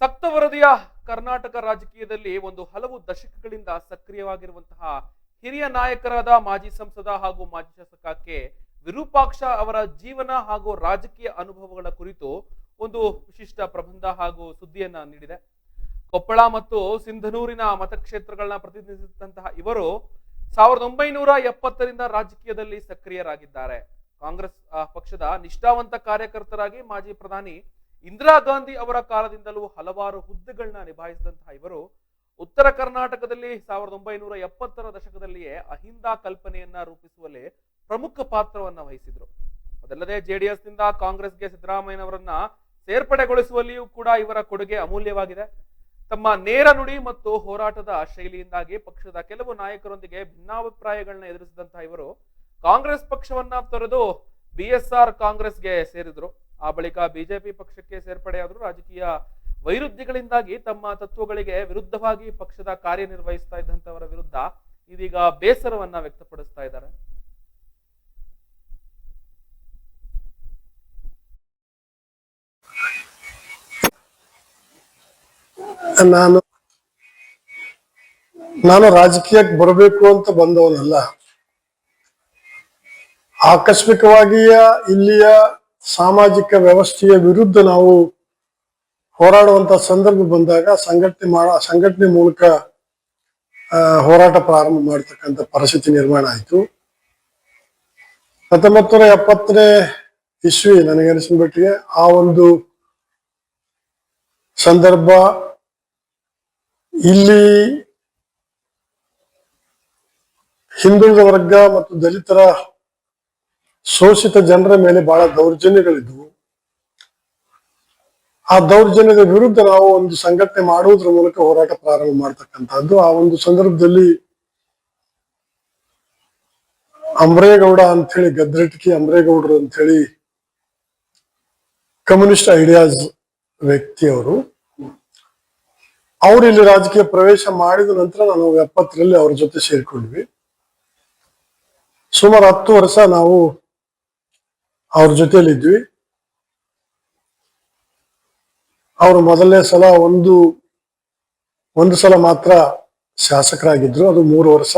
ಸಕ್ತ ವರದಿಯ ಕರ್ನಾಟಕ ರಾಜಕೀಯದಲ್ಲಿ ಒಂದು ಹಲವು ದಶಕಗಳಿಂದ ಸಕ್ರಿಯವಾಗಿರುವಂತಹ ಹಿರಿಯ ನಾಯಕರಾದ ಮಾಜಿ ಸಂಸದ ಹಾಗೂ ಮಾಜಿ ಶಾಸಕ ಕೆ ವಿರೂಪಾಕ್ಷ ಅವರ ಜೀವನ ಹಾಗೂ ರಾಜಕೀಯ ಅನುಭವಗಳ ಕುರಿತು ಒಂದು ವಿಶಿಷ್ಟ ಪ್ರಬಂಧ ಹಾಗೂ ಸುದ್ದಿಯನ್ನ ನೀಡಿದೆ. ಕೊಪ್ಪಳ ಮತ್ತು ಸಿಂಧನೂರಿನ ಮತಕ್ಷೇತ್ರಗಳನ್ನ ಪ್ರತಿನಿಧಿಸಿದಂತಹ ಇವರು ಸಾವಿರದ ಒಂಬೈನೂರ ಎಪ್ಪತ್ತರಿಂದ ರಾಜಕೀಯದಲ್ಲಿ ಸಕ್ರಿಯರಾಗಿದ್ದಾರೆ. ಕಾಂಗ್ರೆಸ್ ಪಕ್ಷದ ನಿಷ್ಠಾವಂತ ಕಾರ್ಯಕರ್ತರಾಗಿ ಮಾಜಿ ಪ್ರಧಾನಿ ಇಂದಿರಾ ಗಾಂಧಿ ಅವರ ಕಾಲದಿಂದಲೂ ಹಲವಾರು ಹುದ್ದೆಗಳನ್ನ ನಿಭಾಯಿಸಿದಂತಹ ಇವರು ಉತ್ತರ ಕರ್ನಾಟಕದಲ್ಲಿ ಸಾವಿರದ ಒಂಬೈನೂರ ಎಪ್ಪತ್ತರ ದಶಕದಲ್ಲಿಯೇ ಅಹಿಂದ ಕಲ್ಪನೆಯನ್ನ ರೂಪಿಸುವಲ್ಲಿ ಪ್ರಮುಖ ಪಾತ್ರವನ್ನ ವಹಿಸಿದ್ರು. ಅದಲ್ಲದೆ ಜೆಡಿಎಸ್ನಿಂದ ಕಾಂಗ್ರೆಸ್ಗೆ ಸಿದ್ದರಾಮಯ್ಯನವರನ್ನ ಸೇರ್ಪಡೆಗೊಳಿಸುವಲ್ಲಿಯೂ ಕೂಡ ಇವರ ಕೊಡುಗೆ ಅಮೂಲ್ಯವಾಗಿದೆ. ತಮ್ಮ ನೇರ ನುಡಿ ಮತ್ತು ಹೋರಾಟದ ಶೈಲಿಯಿಂದಾಗಿ ಪಕ್ಷದ ಕೆಲವು ನಾಯಕರೊಂದಿಗೆ ಭಿನ್ನಾಭಿಪ್ರಾಯಗಳನ್ನ ಎದುರಿಸಿದಂತಹ ಇವರು ಕಾಂಗ್ರೆಸ್ ಪಕ್ಷವನ್ನ ತೊರೆದು ಬಿಎಸ್ಆರ್ ಕಾಂಗ್ರೆಸ್ಗೆ ಸೇರಿದ್ರು. ಆ ಬಳಿಕ ಬಿಜೆಪಿ ಪಕ್ಷಕ್ಕೆ ಸೇರ್ಪಡೆಯಾದರೂ ರಾಜಕೀಯ ವೈರುಧ್ಯಗಳಿಂದಾಗಿ ತಮ್ಮ ತತ್ವಗಳಿಗೆ ವಿರುದ್ಧವಾಗಿ ಪಕ್ಷದ ಕಾರ್ಯನಿರ್ವಹಿಸ್ತಾ ಇದ್ದಂಥವರ ವಿರುದ್ಧ ಇದೀಗ ಬೇಸರವನ್ನ ವ್ಯಕ್ತಪಡಿಸ್ತಾ ಇದ್ದಾರೆ. ನಾನು ನಾನು ರಾಜಕೀಯಕ್ಕೆ ಬರಬೇಕು ಅಂತ ಬಂದವನಲ್ಲ. ಆಕಸ್ಮಿಕವಾಗಿಯ ಇಲ್ಲಿಯ ಸಾಮಾಜಿಕ ವ್ಯವಸ್ಥೆಯ ವಿರುದ್ಧ ನಾವು ಹೋರಾಡುವಂತ ಸಂದರ್ಭ ಬಂದಾಗ ಸಂಘಟನೆ ಮಾಡ, ಸಂಘಟನೆ ಮೂಲಕ ಹೋರಾಟ ಪ್ರಾರಂಭ ಮಾಡತಕ್ಕಂಥ ಪರಿಸ್ಥಿತಿ ನಿರ್ಮಾಣ ಆಯಿತು. ಹತ್ತೊಂಬತ್ತು ನೂರ ಎಪ್ಪತ್ತನೇ ಇಸ್ವಿ ನನಗೆ ಅನಿಸಿದ ಮಟ್ಟಿಗೆ ಆ ಒಂದು ಸಂದರ್ಭ ಇಲ್ಲಿ ಹಿಂದುಳಿದ ವರ್ಗ ಮತ್ತು ದಲಿತರ ಶೋಷಿತ ಜನರ ಮೇಲೆ ಬಹಳ ದೌರ್ಜನ್ಯಗಳಿದ್ವು. ಆ ದೌರ್ಜನ್ಯದ ವಿರುದ್ಧ ನಾವು ಒಂದು ಸಂಘಟನೆ ಮಾಡುವುದರ ಮೂಲಕ ಹೋರಾಟ ಪ್ರಾರಂಭ ಮಾಡ್ತಕ್ಕಂಥದ್ದು. ಆ ಒಂದು ಸಂದರ್ಭದಲ್ಲಿ ಅಂಬ್ರೇಗೌಡ ಅಂತ ಹೇಳಿ ಗದ್ರಟಿಕೆ ಅಂಬ್ರೇಗೌಡರು ಅಂತ ಕಮ್ಯುನಿಸ್ಟ್ ಐಡಿಯಾಸ್ ವ್ಯಕ್ತಿಯವರು. ಅವರು ಇಲ್ಲಿ ರಾಜಕೀಯ ಪ್ರವೇಶ ಮಾಡಿದ ನಂತರ ನಾವು ಎಪ್ಪತ್ತರಲ್ಲಿ ಅವ್ರ ಜೊತೆ ಸೇರಿಕೊಂಡ್ವಿ ಸುಮಾರು ಹತ್ತು ವರ್ಷ ನಾವು ಅವ್ರ ಜೊತೆಯಲ್ಲಿದ್ವಿ ಇದ್ವಿ. ಅವರು ಮೊದಲನೇ ಸಲ ಒಂದು ಒಂದು ಸಲ ಮಾತ್ರ ಶಾಸಕರಾಗಿದ್ರು. ಅದು ಮೂರು ವರ್ಷ.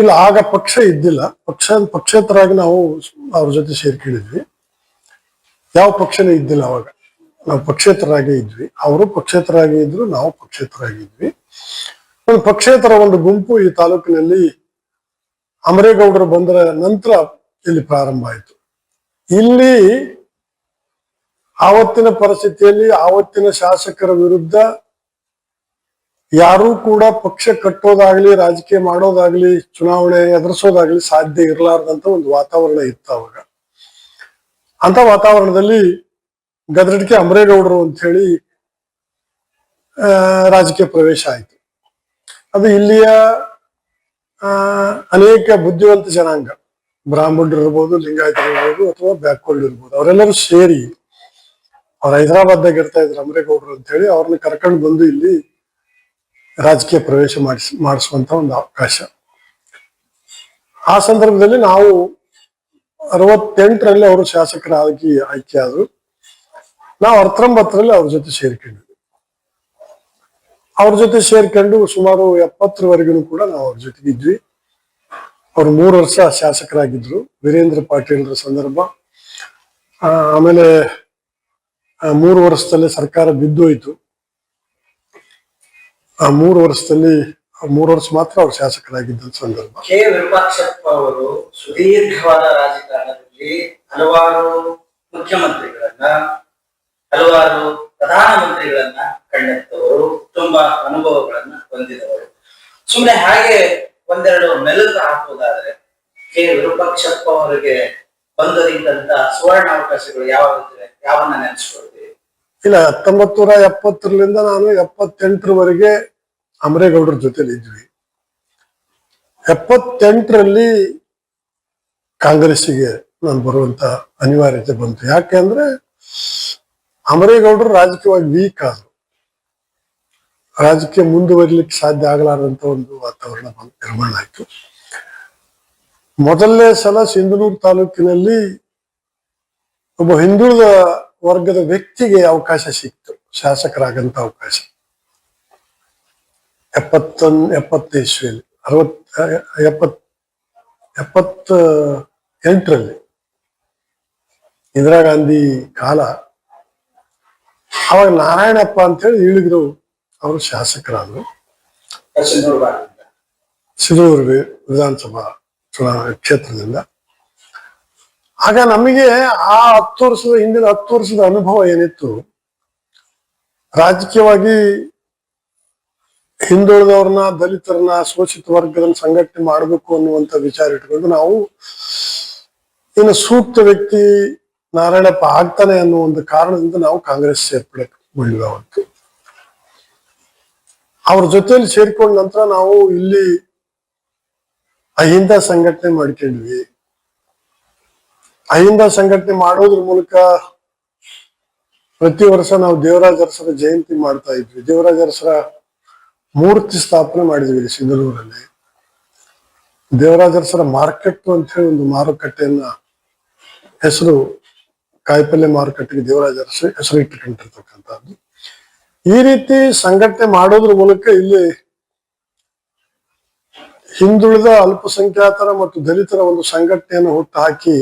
ಇಲ್ಲ ಆಗ ಪಕ್ಷ ಇದ್ದಿಲ್ಲ. ಪಕ್ಷ ಪಕ್ಷೇತರಾಗಿ ನಾವು ಅವ್ರ ಜೊತೆ ಸೇರ್ಕೊಂಡಿದ್ವಿ. ಯಾವ ಪಕ್ಷನೂ ಇದ್ದಿಲ್ಲ ಅವಾಗ. ನಾವು ಪಕ್ಷೇತರಾಗಿ ಇದ್ವಿ. ಅವರು ಪಕ್ಷೇತರಾಗಿ ಇದ್ರು ನಾವು ಪಕ್ಷೇತರಾಗಿದ್ವಿ. ಒಂದು ಪಕ್ಷೇತರ ಒಂದು ಗುಂಪು ಈ ತಾಲೂಕಿನಲ್ಲಿ ಅಮರೇಗೌಡರು ಬಂದರ ನಂತರ ಇಲ್ಲಿ ಪ್ರಾರಂಭ ಆಯಿತು. ಇಲ್ಲಿ ಆವತ್ತಿನ ಪರಿಸ್ಥಿತಿಯಲ್ಲಿ ಆವತ್ತಿನ ಶಾಸಕರ ವಿರುದ್ಧ ಯಾರೂ ಕೂಡ ಪಕ್ಷ ಕಟ್ಟೋದಾಗ್ಲಿ, ರಾಜಕೀಯ ಮಾಡೋದಾಗ್ಲಿ, ಚುನಾವಣೆ ಎದುರಿಸೋದಾಗ್ಲಿ ಸಾಧ್ಯ ಇರಲಾರದಂತ ಒಂದು ವಾತಾವರಣ ಇತ್ತು ಅವಾಗ. ಅಂತ ವಾತಾವರಣದಲ್ಲಿ ಗದರಡಿಕೆ ಅಮರೇಗೌಡರು ಅಂತ ಹೇಳಿ ರಾಜಕೀಯ ಪ್ರವೇಶ ಆಯಿತು. ಅದು ಇಲ್ಲಿಯ ಅನೇಕ ಬುದ್ಧಿವಂತ ಜನಾಂಗ. ಬ್ರಾಹ್ಮಣರು ಇರ್ಬೋದು, ಲಿಂಗಾಯತರು ಇರ್ಬೋದು, ಅಥವಾ ಬ್ಯಾಕ್ವರ್ಡ್ ಇರ್ಬೋದು, ಅವರೆಲ್ಲರೂ ಸೇರಿ ಅವ್ರು ಹೈದರಾಬಾದ್ದಾಗ ಇರ್ತಾ ಇದ್ರು, ಅಮರೇಗೌಡರು ಅಂತ ಹೇಳಿ ಅವ್ರನ್ನ ಕರ್ಕೊಂಡು ಬಂದು ಇಲ್ಲಿ ರಾಜಕೀಯ ಪ್ರವೇಶ ಮಾಡಿಸ್, ಮಾಡಿಸುವಂತ ಒಂದು ಅವಕಾಶ. ಆ ಸಂದರ್ಭದಲ್ಲಿ ನಾವು ಅರವತ್ತೆಂಟರಲ್ಲಿ ಅವರು ಶಾಸಕರಾಗಿ ಆಯ್ಕೆ ಆದ್ರು ನಾವು ಹತ್ತೊಂಬತ್ತರಲ್ಲಿ ಅವ್ರ ಜೊತೆ ಸೇರ್ಕೊಂಡ್ವಿ. ಅವ್ರ ಜೊತೆ ಸೇರ್ಕೊಂಡು ಸುಮಾರು ಎಪ್ಪತ್ತರವರೆಗೂ ಕೂಡ ನಾವು ಅವ್ರ ಜೊತೆಗೆ ಇದ್ವಿ. ಅವ್ರು ಮೂರು ವರ್ಷ ಶಾಸಕರಾಗಿದ್ರು. ವೀರೇಂದ್ರ ಪಾಟೀಲ್ರ ಸಂದರ್ಭ. ಆಮೇಲೆ ಮೂರು ವರ್ಷದಲ್ಲಿ ಸರ್ಕಾರ ಬಿದ್ದೋಯ್ತು. ಆ, ಮೂರು ವರ್ಷದಲ್ಲಿ ಮೂರು ವರ್ಷ ಮಾತ್ರ ಅವ್ರು ಶಾಸಕರಾಗಿದ್ದ ಸಂದರ್ಭ. ಕೆ. ವಿರೂಪಾಕ್ಷಪ್ಪ ಅವರು ಸುದೀರ್ಘವಾದ ರಾಜಕಾರಣದಲ್ಲಿ ಹಲವಾರು ಮುಖ್ಯಮಂತ್ರಿಗಳನ್ನ, ಹಲವಾರು ಪ್ರಧಾನಮಂತ್ರಿಗಳನ್ನ ಕಂಡಂತವರು ತುಂಬಾ ಅನುಭವಗಳನ್ನ ಹೊಂದಿದವರು. ಸುಮ್ಮನೆ ಹಾಗೆ ಒಂದೆರಡು ಮೆಲುಕು ಹಾಕುವುದಾದ್ರೆ ಕೆ ವಿರೂಪಾಕ್ಷಪ್ಪ ಅವರಿಗೆ ಬಂದದಿದ್ದಂತ ಸುವರ್ಣ ಅವಕಾಶಗಳು ಯಾವ ಯಾವನ್ನ ನೆನೆಸ್ಕೊಳ್ತೀವಿ ಇಲ್ಲ ಹತ್ತೊಂಬತ್ತು ನೂರ ಎಪ್ಪತ್ತರಿಂದ ನಾನು ಎಪ್ಪತ್ತೆಂಟರವರೆಗೆ ಅಮರೇಗೌಡರ ಜೊತೆಲಿ ಇದ್ವಿ ಎಪ್ಪತ್ತೆಂಟರಲ್ಲಿ ಕಾಂಗ್ರೆಸ್ಸಿಗೆ ನಾನು ಬರುವಂತ ಅನಿವಾರ್ಯತೆ ಬಂತು. ಯಾಕೆ ಅಂದ್ರೆ ಅಮರೇಗೌಡರು ರಾಜಕೀಯವಾಗಿ ವೀಕ್ ಆದ್ರು. ರಾಜಕೀಯ ಮುಂದುವರಿಲಿಕ್ಕೆ ಸಾಧ್ಯ ಆಗಲಾರದಂತ ಒಂದು ವಾತಾವರಣ ನಿರ್ಮಾಣ ಆಯ್ತು. ಮೊದಲನೇ ಸಲ ಸಿಂಧನೂರು ತಾಲೂಕಿನಲ್ಲಿ ಒಬ್ಬ ಹಿಂದುಳಿದ ವರ್ಗದ ವ್ಯಕ್ತಿಗೆ ಅವಕಾಶ ಸಿಕ್ತು. ಶಾಸಕರಾಗಂತ ಅವಕಾಶ. ಎಪ್ಪತ್ತೊಂದ್ ಎಪ್ಪತ್ತು ಇಸ್ವಿಯಲ್ಲಿ ಅರವತ್ ಎಪ್ಪತ್ ಎಪ್ಪತ್ತ ಎಂಟರಲ್ಲಿ ಇಂದಿರಾ ಗಾಂಧಿ ಕಾಲ ಅವಾಗ ನಾರಾಯಣಪ್ಪ ಅಂತೇಳಿ ಹೇಳಿದ್ರು ಅವರು ಶಾಸಕರಾದ್ರು. ಸಿರೂರು ವಿಧಾನಸಭಾ ಚುನಾವಣಾ ಕ್ಷೇತ್ರದಿಂದ. ಆಗ ನಮಗೆ ಆ ಹತ್ತು ವರ್ಷದ ಹಿಂದಿನ ಹತ್ತು ವರ್ಷದ ಅನುಭವ ಏನಿತ್ತು? ರಾಜಕೀಯವಾಗಿ ಹಿಂದುಳಿದವ್ರನ್ನ, ದಲಿತರನ್ನ, ಶೋಷಿತ ವರ್ಗದನ್ನ ಸಂಘಟನೆ ಮಾಡಬೇಕು ಅನ್ನುವಂತ ವಿಚಾರ ಇಟ್ಕೊಂಡು ನಾವು ಇನ್ನು ಸೂಕ್ತ ವ್ಯಕ್ತಿ ನಾರಾಯಣಪ್ಪ ಆಗ್ತಾನೆ ಅನ್ನೋ ಒಂದು ಕಾರಣದಿಂದ ನಾವು ಕಾಂಗ್ರೆಸ್ ಸೇರ್ಪಡೆಗೊಂಡ್ವಿ ಅವತ್ತು. ಅವ್ರ ಜೊತೆಲಿ ಸೇರ್ಕೊಂಡ ನಂತರ ನಾವು ಇಲ್ಲಿ ಅಹಿಂದ ಸಂಘಟನೆ ಮಾಡ್ಕೊಂಡ್ವಿ ಅಹಿಂದ ಸಂಘಟನೆ ಮಾಡೋದ್ರ ಮೂಲಕ ಪ್ರತಿ ವರ್ಷ ನಾವು ದೇವರಾಜ ಅರಸರ ಜಯಂತಿ ಮಾಡ್ತಾ ಇದ್ವಿ. ದೇವರಾಜ ಅರಸರ ಮೂರ್ತಿ ಸ್ಥಾಪನೆ ಮಾಡಿದ್ವಿ ಸಿಂಧನೂರಲ್ಲಿ. ದೇವರಾಜ ಅರಸರ ಮಾರ್ಕೆಟ್ ಅಂತ ಹೇಳಿ ಒಂದು ಮಾರುಕಟ್ಟೆಯನ್ನ ಹೆಸರು ಕಾಯಿಪಲ್ಯ ಮಾರುಕಟ್ಟೆಗೆ ದೇವರಾಜ ಅರಸು ಹೆಸರು ಇಟ್ಟುಕೊಂಡಿರ್ತಕ್ಕಂಥದ್ದು. ಈ ರೀತಿ ಸಂಘಟನೆ ಮಾಡೋದ್ರ ಮೂಲಕ ಇಲ್ಲಿ ಹಿಂದುಳಿದ ಅಲ್ಪಸಂಖ್ಯಾತರ ಮತ್ತು ದಲಿತರ ಒಂದು ಸಂಘಟನೆಯನ್ನು ಹುಟ್ಟು ಹಾಕಿ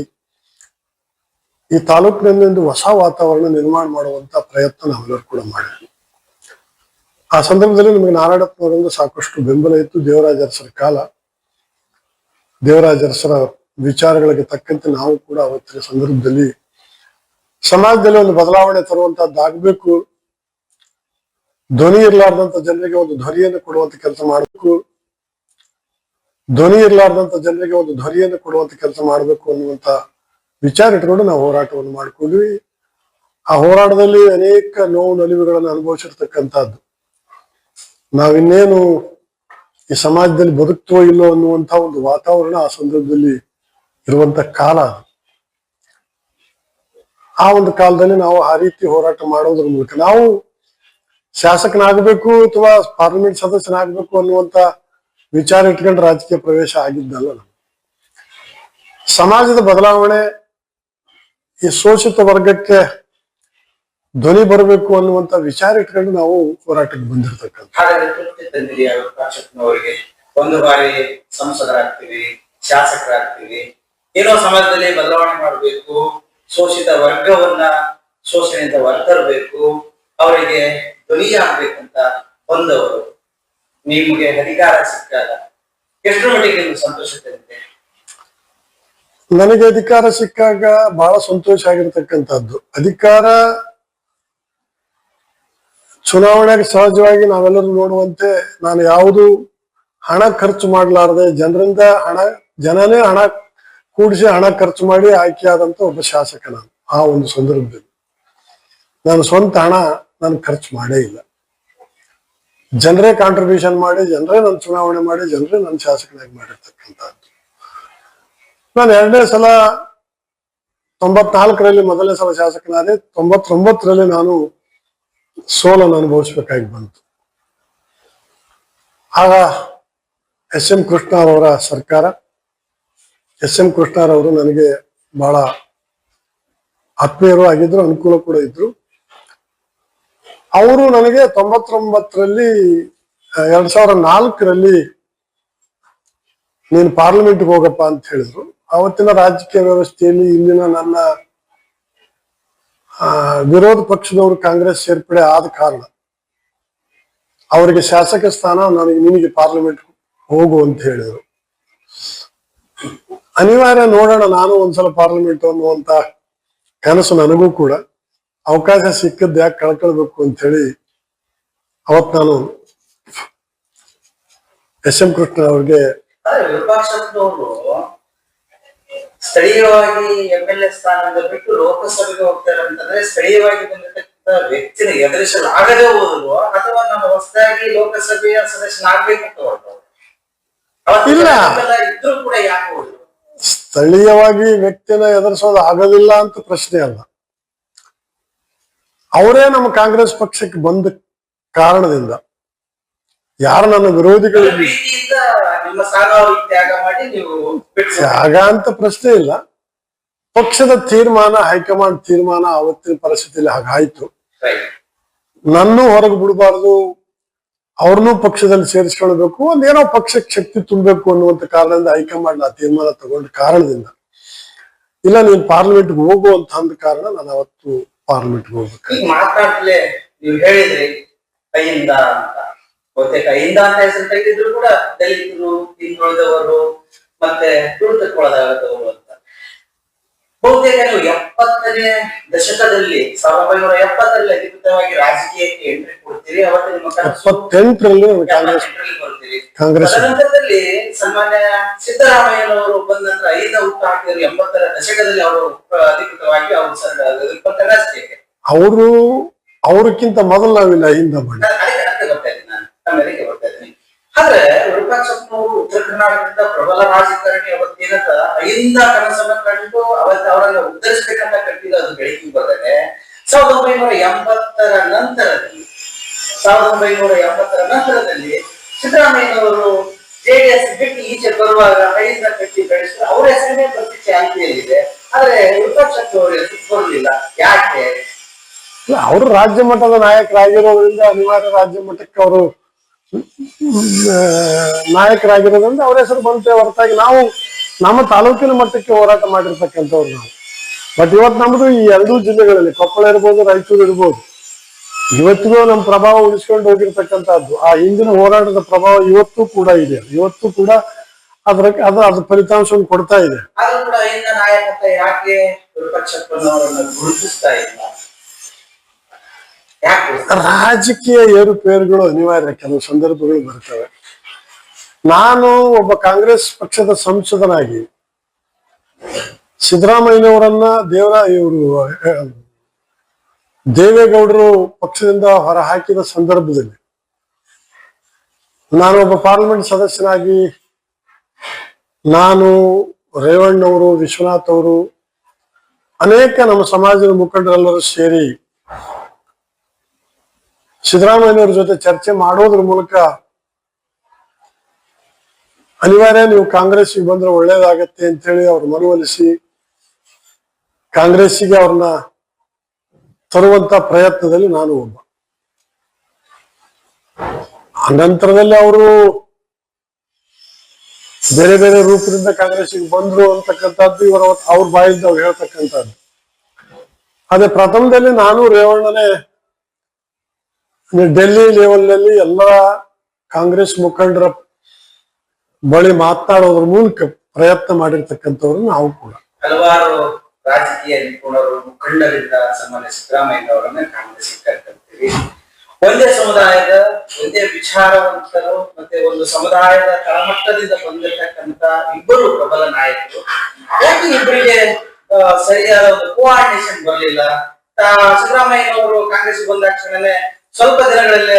ಈ ತಾಲೂಕಿನಲ್ಲಿ ಒಂದು ಹೊಸ ವಾತಾವರಣ ನಿರ್ಮಾಣ ಮಾಡುವಂತ ಪ್ರಯತ್ನ ನಾವೆಲ್ಲರೂ ಕೂಡ ಮಾಡಿದ್ವಿ. ಆ ಸಂದರ್ಭದಲ್ಲಿ ನಮಗೆ ನಾರಾಯಣಪ್ಪನವರಿಂದ ಸಾಕಷ್ಟು ಬೆಂಬಲ ಇತ್ತು. ದೇವರಾಜರಸರ ಕಾಲ. ದೇವರಾಜರಸರ ವಿಚಾರಗಳಿಗೆ ತಕ್ಕಂತೆ ನಾವು ಕೂಡ ಅವತ್ತಿನ ಸಂದರ್ಭದಲ್ಲಿ ಸಮಾಜದಲ್ಲಿ ಒಂದು ಬದಲಾವಣೆ ತರುವಂತಹದ್ದಾಗಬೇಕು ಧ್ವನಿ ಇರಲಾರ್ದಂತ ಜನರಿಗೆ ಒಂದು ಧ್ವನಿಯನ್ನು ಕೊಡುವಂತ ಕೆಲಸ ಮಾಡಬೇಕು. ಧ್ವನಿ ಇರಲಾರ್ದಂತ ಜನರಿಗೆ ಒಂದು ಧ್ವನಿಯನ್ನು ಕೊಡುವಂತ ಕೆಲಸ ಮಾಡಬೇಕು ಅನ್ನುವಂತ ವಿಚಾರ ಇಟ್ಕೊಂಡು ನಾವು ಹೋರಾಟವನ್ನು ಮಾಡಿಕೊಂಡ್ವಿ. ಆ ಹೋರಾಟದಲ್ಲಿ ಅನೇಕ ನೋವು ನಲಿವುಗಳನ್ನು ಅನುಭವಿಸಿರ್ತಕ್ಕಂಥದ್ದು. ನಾವಿನ್ನೇನು ಈ ಸಮಾಜದಲ್ಲಿ ಬದುಕ್ತೋ ಇಲ್ಲೋ ಅನ್ನುವಂತ ಒಂದು ವಾತಾವರಣ ಆ ಸಂದರ್ಭದಲ್ಲಿ ಇರುವಂತ ಕಾಲ ಅದು. ಆ ಒಂದು ಕಾಲದಲ್ಲಿ ನಾವು ಆ ರೀತಿ ಹೋರಾಟ ಮಾಡೋದ್ರ ಮೂಲಕ ನಾವು ಶಾಸಕನಾಗಬೇಕು ಅಥವಾ ಪಾರ್ಲಿಮೆಂಟ್ ಸದಸ್ಯನಾಗಬೇಕು ಅನ್ನುವಂತ ವಿಚಾರ ಇಟ್ಕೊಂಡು ರಾಜಕೀಯ ಪ್ರವೇಶ ಆಗಿದ್ದಲ್ಲ ಸಮಾಜದ ಬದಲಾವಣೆ ಈ ಶೋಷಿತ ವರ್ಗಕ್ಕೆ ಧ್ವನಿ ಬರಬೇಕು ಅನ್ನುವಂತ ವಿಚಾರ ಇಟ್ಕೊಂಡು ನಾವು ಹೋರಾಟಕ್ಕೆ ಬಂದಿರ್ತಕ್ಕಂಥ ಒಂದು ಬಾರಿ ಸಂಸದರಾಗ್ತೀವಿ, ಶಾಸಕರಾಗ್ತೀವಿ. ಏನೋ ಸಮಾಜದಲ್ಲಿ ಬದಲಾವಣೆ ಮಾಡಬೇಕು. ಶೋಷಿತ ವರ್ಗವನ್ನ ಶೋಷಣೆಯಿಂದ ಹೊರತರಬೇಕು, ಅವರಿಗೆ ಧ್ವನಿಯಾಗಬೇಕಂತ ಬಂದವರು ನಿಮಗೆ ಅಧಿಕಾರ ಸಿಕ್ಕಾಗ ಎಷ್ಟರ ಮಟ್ಟಿಗೆ ನಿಮ್ಗೆ ಸಂತೋಷ ನನಗೆ ಅಧಿಕಾರ ಸಿಕ್ಕಾಗ ಬಹಳ ಸಂತೋಷ ಆಗಿರ್ತಕ್ಕಂಥದ್ದು. ಅಧಿಕಾರ ಚುನಾವಣೆಗೆ ಸಹಜವಾಗಿ ನಾವೆಲ್ಲರೂ ನೋಡುವಂತೆ ನಾನು ಯಾವುದು ಹಣ ಖರ್ಚು ಮಾಡಲಾರದೆ ಜನರಿಂದ ಹಣ, ಜನನೇ ಹಣ ಕೂಡಿಸಿ ಹಣ ಖರ್ಚು ಮಾಡಿ ಆಯ್ಕೆಯಾದಂತ ಒಬ್ಬ ಶಾಸಕ ನಾನು, ಆ ಒಂದು ಸಂದರ್ಭದಲ್ಲಿ. ನಾನು ಸ್ವಂತ ಹಣ ನಾನು ಖರ್ಚು ಮಾಡೇ ಇಲ್ಲ. ಜನರೇ ಕಾಂಟ್ರಿಬ್ಯೂಷನ್ ಮಾಡಿ, ಜನರೇ ನನ್ನ ಚುನಾವಣೆ ಮಾಡಿ, ಜನರೇ ನನ್ನ ಶಾಸಕನಾಗಿ ಮಾಡಿರ್ತಕ್ಕಂಥದ್ದು. ನಾನು ಎರಡನೇ ಸಲ ತೊಂಬತ್ನಾಲ್ಕರಲ್ಲಿ ಮೊದಲನೇ ಸಲ ಶಾಸಕನಾದೆ, ತೊಂಬತ್ತೊಂಬತ್ತರಲ್ಲಿ ನಾನು ಸೋಲನ್ನು ಅನುಭವಿಸ್ಬೇಕಾಗಿ ಬಂತು. ಆಗ ಎಸ್ ಎಂ ಕೃಷ್ಣ ಅವರ ಸರ್ಕಾರ ಎಸ್ ಎಂ ಕೃಷ್ಣರವರು ನನಗೆ ಬಹಳ ಆತ್ಮೀಯರು ಆಗಿದ್ರು, ಅನುಕೂಲ ಕೂಡ ಇದ್ರು. ಅವರು ನನಗೆ ತೊಂಬತ್ತೊಂಬತ್ತರಲ್ಲಿ ಎರಡ್ ಸಾವಿರ ನಾಲ್ಕರಲ್ಲಿ ನೀನು ಪಾರ್ಲಿಮೆಂಟ್ಗೆ ಹೋಗಪ್ಪ ಅಂತ ಹೇಳಿದ್ರು. ಅವತ್ತಿನ ರಾಜಕೀಯ ವ್ಯವಸ್ಥೆಯಲ್ಲಿ ಇಲ್ಲಿನ ನನ್ನ ವಿರೋಧ ಪಕ್ಷದವರು ಕಾಂಗ್ರೆಸ್ ಸೇರ್ಪಡೆ ಆದ ಕಾರಣ ಅವರಿಗೆ ಶಾಸಕ ಸ್ಥಾನ ನನಗೆ, ನಿನಗೆ ಪಾರ್ಲಿಮೆಂಟ್ ಹೋಗು ಅಂತ ಹೇಳಿದರು. ಅನಿವಾರ್ಯ ನೋಡೋಣ ನಾನು ಒಂದ್ಸಲ ಪಾರ್ಲಿಮೆಂಟ್ ಅನ್ನುವಂತ ಕನಸು ನನಗೂ ಕೂಡ ಅವಕಾಶ ಸಿಕ್ಕದ್ದು ಯಾಕೆ ಕಳ್ಕೊಳ್ಬೇಕು ಅಂತ ಹೇಳಿ ಅವತ್ ನಾನು ಎಸ್ ಎಂ ಕೃಷ್ಣ ಅವ್ರಿಗೆ ಸ್ಥಳೀಯವಾಗಿ ಎಂ ಎಲ್ ಎ ಸ್ಥಾನದ ಬಿಟ್ಟು ಲೋಕಸಭೆಗೆ ಹೋಗ್ತಾರೆ ಅಂತಂದ್ರೆ ಸ್ಥಳೀಯವಾಗಿ ಬಂದಿರತಕ್ಕಂತ ವ್ಯಕ್ತಿನ ಎದುರಿಸಲಾಗದೆ ಹೋದ್ರು ಅಥವಾ ನಮ್ಮ ಹೊಸದಾಗಿ ಲೋಕಸಭೆಯ ಸದಸ್ಯನಾಗ್ಬೇಕು ಅಂತ ಹೊರಟರು ಅವತ್ತು ಇಲ್ಲ. ಇದ್ರೂ ಕೂಡ ಯಾಕೆ ಸ್ಥಳೀಯವಾಗಿ ವ್ಯಕ್ತಿನ ಎದುರಿಸೋದು ಆಗೋದಿಲ್ಲ ಅಂತ ಪ್ರಶ್ನೆ ಅಲ್ಲ. ಅವರೇ ನಮ್ಮ ಕಾಂಗ್ರೆಸ್ ಪಕ್ಷಕ್ಕೆ ಬಂದ ಕಾರಣದಿಂದ ಯಾರು ನನ್ನ ವಿರೋಧಿಗಳು ತ್ಯಾಗ ಅಂತ ಪ್ರಶ್ನೆ ಇಲ್ಲ. ಪಕ್ಷದ ತೀರ್ಮಾನ ಹೈಕಮಾಂಡ್ ತೀರ್ಮಾನ ಅವತ್ತಿನ ಪರಿಸ್ಥಿತಿಯಲ್ಲಿ ಹಾಗಾಯ್ತು. ನನ್ನೂ ಹೊರಗೆ ಬಿಡಬಾರ್ದು. ಅವ್ರನ್ನೂ ಪಕ್ಷದಲ್ಲಿ ಸೇರಿಸ್ಕೊಳ್ಬೇಕು, ಒಂದೇನೋ ಪಕ್ಷಕ್ಕೆ ಶಕ್ತಿ ತುಂಬಬೇಕು ಅನ್ನುವಂತ ಕಾರಣದಿಂದ ಹೈಕಮಾಂಡ್ ಆ ತೀರ್ಮಾನ ತಗೊಂಡ ಕಾರಣದಿಂದ. ಇಲ್ಲ, ನೀನ್ ಪಾರ್ಲಿಮೆಂಟ್ಗೆ ಹೋಗು ಅಂತ ಅಂದ ಕಾರಣ ನಾನು ಅವತ್ತು ಪಾರ್ಲಿಮೆಂಟ್ಗೆ ಹೋಗ್ಬೇಕು ಮಾತಾಡ್ಲೆ, ನೀವು ಹೇಳಿದ್ರಿ, ಕೈಯಿಂದ ಅಂತ. ಬಹುತೇಕ ಕೈಯಿಂದ ಅಂತ ಹೆಸರು ತೆಗೆದಿದ್ರು ಕೂಡ ದಲಿತರು, ಹಿಂದುಳಿದವರು ಮತ್ತೆ ಬಹುತೇಕ ನೀವು ಎಪ್ಪತ್ತನೇ ದಶಕದಲ್ಲಿ ಸಾವಿರದ ಒಂಬೈನೂರ ಎಪ್ಪತ್ತರಲ್ಲಿ ಅಧಿಕೃತವಾಗಿ ರಾಜಕೀಯಕ್ಕೆ ಎಂಟ್ರಿ ಕೊಡ್ತೀರಿ ಅವತ್ತು ನಿಮ್ಮ ಎಪ್ಪತ್ತೆಂಟರಲ್ಲಿ ಕಾಂಗ್ರೆಸ್ ನಂತರದಲ್ಲಿ ಸನ್ಮಾನ್ಯ ಸಿದ್ದರಾಮಯ್ಯನವರು ಬಂದ ನಂತರ ಐದ ಹುಟ್ಟು ಹಾಕಿದ್ರು ಎಂಬತ್ತರ ದಶಕದಲ್ಲಿ ಅವರು ಅಧಿಕೃತವಾಗಿ ಅವರು ಇಪ್ಪತ್ತರ ರಾಜಕೀಯಕ್ಕೆ ಅವರು ಅವ್ರಕ್ಕಿಂತ ಮೊದಲು ನಾವಿಲ್ಲ ಹಿಂದೆ ಮಾಡಿ. ಅಮೆರಿಕೆ ಆದ್ರೆ ವಿರೂಪಾಕ್ಷಪ್ಪನವರು ಉತ್ತರ ಕರ್ನಾಟಕದಿಂದ ಪ್ರಬಲ ರಾಜಕಾರಣಿ ಅವತ್ತೇನಂತ ಅಲ್ಲಿಂದ ಕನಸನ್ನ ಕಂಡು ಅವತ್ತು ಅವರನ್ನ ಉದ್ಧರಿಸಬೇಕಂತ ಕಟ್ಟಿದ ಅದು ಬೆಳಕಿಗೆ ಬರ್ತದೆ ಸಾವಿರದ ಒಂಬೈನೂರ ಎಂಬತ್ತರ ನಂತರದಲ್ಲಿ, ಸಾವಿರದ ಒಂಬೈನೂರ ಎಂಬತ್ತರ ನಂತರದಲ್ಲಿ ಸಿದ್ದರಾಮಯ್ಯನವರು ಜೆಡಿಎಸ್ ಬಿಟ್ಟು ಈಚೆ ಬರುವಾಗ ಐದಿಂದ ಕಟ್ಟಿ ಬೆಳೆಸಿದ್ರು. ಅವರ ಹೆಸರೇ ಪ್ರತಿ ಚಾಲ್ತಿಯಲ್ಲಿದೆ ಆದ್ರೆ ವಿರೂಪಾಕ್ಷಪ್ಪ ಅವರ ಹೆಸರು ಬರಲಿಲ್ಲ ಯಾಕೆ? ಅವರು ರಾಜ್ಯ ಮಟ್ಟದ ನಾಯಕರಾಗಿರೋದ್ರಿಂದ ಅನಿವಾರ್ಯ ರಾಜ್ಯ ಮಟ್ಟಕ್ಕೆ ಅವರು ನಾಯಕರಾಗಿರೋದ್ರಿಂದ ಅವ್ರ ಹೆಸರು ಬಂತೆ ಹೊರತಾಗಿ ನಾವು ನಮ್ಮ ತಾಲೂಕಿನ ಮಟ್ಟಕ್ಕೆ ಹೋರಾಟ ಮಾಡಿರ್ತಕ್ಕಂಥವ್ರು ನಾವು. ಬಟ್ ಇವತ್ತು ನಮ್ದು ಈ ಎರಡೂ ಜಿಲ್ಲೆಗಳಲ್ಲಿ ಕೊಪ್ಪಳ ಇರ್ಬೋದು, ರಾಯಚೂರು ಇರ್ಬೋದು, ಇವತ್ತಿಗೂ ನಮ್ಮ ಪ್ರಭಾವ ಉಳಿಸ್ಕೊಂಡು ಹೋಗಿರ್ತಕ್ಕಂಥದ್ದು. ಆ ಹಿಂದಿನ ಹೋರಾಟದ ಪ್ರಭಾವ ಇವತ್ತು ಕೂಡ ಇದೆ. ಇವತ್ತು ಕೂಡ ಅದ್ರ ಅದು ಅದ್ರ ಫಲಿತಾಂಶವನ್ನು ಕೊಡ್ತಾ ಇದೆ ಆದ್ರೂ ಕೂಡ ಇಂದ ನಾಯಕತ್ವ ಯಾಕೆ ವಿಪಕ್ಷಪ್ಪನವರನ್ನ ಗುರುತಿಸ್ತಾ ಇಲ್ಲ ಯಾಕೆ ಗುರುತಿಸ್ತಾ ಇಲ್ಲ? ರಾಜಕೀಯ ಏರುಪೇರುಗಳು ಅನಿವಾರ್ಯ, ಕೆಲವು ಸಂದರ್ಭಗಳು ಬರ್ತವೆ. ನಾನು ಒಬ್ಬ ಕಾಂಗ್ರೆಸ್ ಪಕ್ಷದ ಸಂಸದನಾಗಿ, ಸಿದ್ದರಾಮಯ್ಯನವರನ್ನ ದೇವರ, ಇವರು ದೇವೇಗೌಡರು ಪಕ್ಷದಿಂದ ಹೊರಹಾಕಿದ ಸಂದರ್ಭದಲ್ಲಿ, ನಾನು ಒಬ್ಬ ಪಾರ್ಲಿಮೆಂಟ್ ಸದಸ್ಯನಾಗಿ, ನಾನು ರೇವಣ್ಣವರು, ವಿಶ್ವನಾಥ್ ಅವರು, ಅನೇಕ ನಮ್ಮ ಸಮಾಜದ ಮುಖಂಡರೆಲ್ಲರೂ ಸೇರಿ ಸಿದ್ದರಾಮಯ್ಯನವ್ರ ಜೊತೆ ಚರ್ಚೆ ಮಾಡೋದ್ರ ಮೂಲಕ ಅನಿವಾರ್ಯ ನೀವು ಕಾಂಗ್ರೆಸ್ಗೆ ಬಂದ್ರೆ ಒಳ್ಳೇದಾಗತ್ತೆ ಅಂತೇಳಿ ಅವ್ರ ಮನವೊಲಿಸಿ ಕಾಂಗ್ರೆಸ್ಸಿಗೆ ಅವ್ರನ್ನ ತರುವಂತ ಪ್ರಯತ್ನದಲ್ಲಿ ನಾನು ಒಬ್ಬ. ಅನಂತರದಲ್ಲಿ ಅವರು ಬೇರೆ ಬೇರೆ ರೂಪದಿಂದ ಕಾಂಗ್ರೆಸ್ಸಿಗೆ ಬಂದ್ರು ಅಂತಕ್ಕಂಥದ್ದು ಇವರ ಅವ್ರ ಬಾಯಿಂದ ಅವ್ರು ಹೇಳ್ತಕ್ಕಂಥದ್ದು. ಅದೇ ಪ್ರಥಮದಲ್ಲಿ ನಾನು ರೇವಣ್ಣನೇ ಡೆಲ್ಲಿ ಲೆವೆಲ್ನಲ್ಲಿ ಎಲ್ಲ ಕಾಂಗ್ರೆಸ್ ಮುಖಂಡರ ಬಳಿ ಮಾತನಾಡೋದ್ರ ಮೂಲಕ ಪ್ರಯತ್ನ ಮಾಡಿರ್ತಕ್ಕಂಥವ್ರು ನಾವು ಕೂಡ. ಹಲವಾರು ರಾಜಕೀಯ ನಿಪುಣರು ಮುಖಂಡರಿಂದ ಸನ್ಮಾನ್ಯ ಸಿದ್ದರಾಮಯ್ಯನವರನ್ನ ಕಾಂಗ್ರೆಸ್ ಕರ್ಕೊಂತೀವಿ ಒಂದೇ ಸಮುದಾಯದ ಒಂದೇ ವಿಚಾರವಂತರು ಮತ್ತೆ ಒಂದು ಸಮುದಾಯದ ತಳಮಟ್ಟದಿಂದ ಬಂದಿರತಕ್ಕಂತ ಇಬ್ಬರು ಪ್ರಬಲ ನಾಯಕರು. ಯಾಕೆ ಇಬ್ಬರಿಗೆ ಸರಿಯಾದ ಒಂದು ಕೋಆರ್ಡಿನೇಷನ್ ಬರಲಿಲ್ಲ? ಸಿದ್ದರಾಮಯ್ಯನವರು ಕಾಂಗ್ರೆಸ್ ಬಂದ ತಕ್ಷಣನೇ ಸ್ವಲ್ಪ ದಿನಗಳಲ್ಲೇ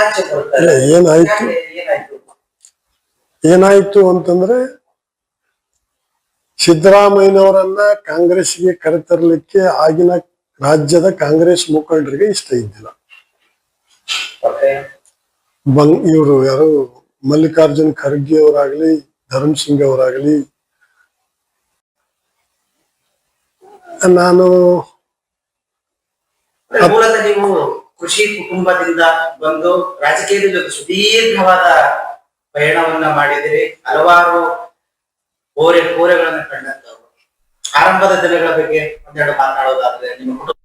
ಆಚೆ ಬರ್ತಾರೆ ಏನಾಯ್ತು? ಏನಾಯ್ತು? ಏನಾಯ್ತು ಅಂತಂದ್ರೆ ಸಿದ್ದರಾಮಯ್ಯನವರನ್ನ ಕಾಂಗ್ರೆಸ್ಗೆ ಕರೆತರಲಿಕ್ಕೆ ಆಗಿನ ರಾಜ್ಯದ ಕಾಂಗ್ರೆಸ್ ಮುಖಂಡರಿಗೆ ಇಷ್ಟ ಇದ್ದಿಲ್ಲ. ಬಂಗ್ ಇವರು ಯಾರು ಮಲ್ಲಿಕಾರ್ಜುನ್ ಖರ್ಗೆ ಅವರಾಗ್ಲಿ ಧರ್ಮ್ ಸಿಂಗ್ ಅವರಾಗ್ಲಿ ನಾನು ಮೂಲತಃ ನೀವು ಕೃಷಿ ಕುಟುಂಬದಿಂದ ಬಂದು ರಾಜಕೀಯದ ಜೊತೆ ಸುದೀರ್ಘವಾದ ಪಯಣವನ್ನ ಮಾಡಿದಿರಿ ಹಲವಾರು ಹೋರೆ ಹೋರೆಗಳನ್ನ ಕಂಡಂತವ್ರು. ಆರಂಭದ ದಿನಗಳ ಬಗ್ಗೆ ಒಂದೆರಡು ಮಾತನಾಡೋದಾದ್ರೆ ನಿಮ್ಮ ಕುಟುಂಬ